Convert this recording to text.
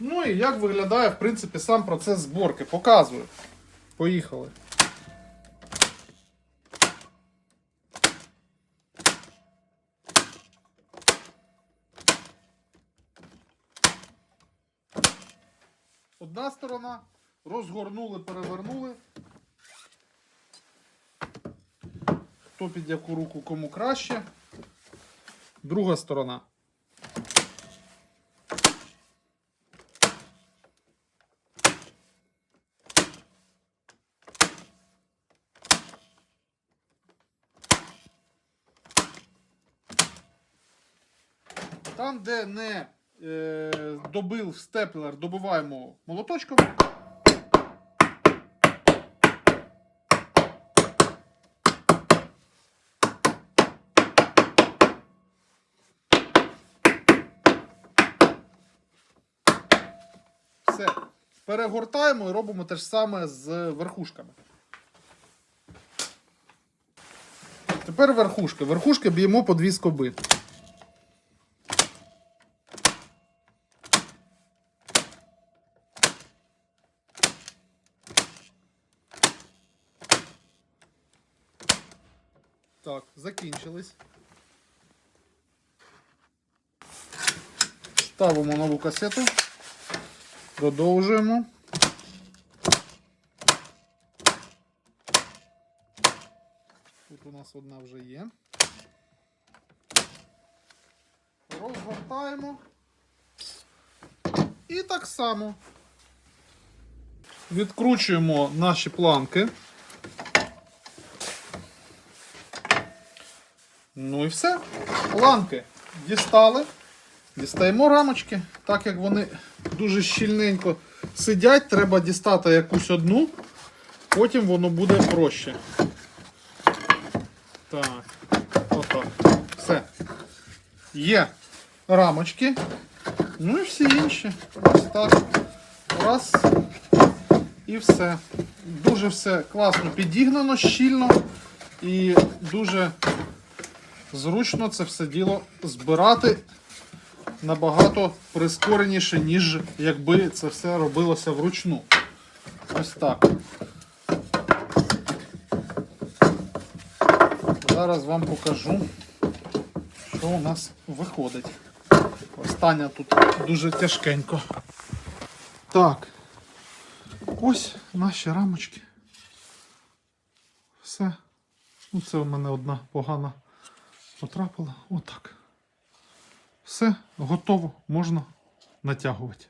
Ну і як виглядає, в принципі, сам процес зборки. Показую. Поїхали. Одна сторона, розгорнули, перевернули. Хто під яку руку кому краще. Друга сторона. Там, де не е, добив степлер, добиваємо молоточком. Все. Перегортаємо і робимо те ж саме з верхушками. Тепер верхушки. Верхушки б'ємо по дві скоби. Так, закінчились. Ставимо нову касету. Продовжуємо. Тут у нас одна вже є. Розгортаємо. І так само відкручуємо наші планки. Ну і все. Планки дістали. Дістаємо рамочки. Так як вони дуже щільненько сидять, треба дістати якусь одну, потім воно буде проще. Так, отак. Все. Є рамочки. Ну і всі інші. Ось так. Раз. І все. Дуже все класно підігнано, щільно і дуже зручно це все діло збирати набагато прискореніше, ніж якби це все робилося вручну. Ось так. Зараз вам покажу, що у нас виходить. Остання тут дуже тяжкенько. Так. Ось наші рамочки. Все. Ну, це у мене одна погана потрапила. Отак. Все, готово, можна натягувати.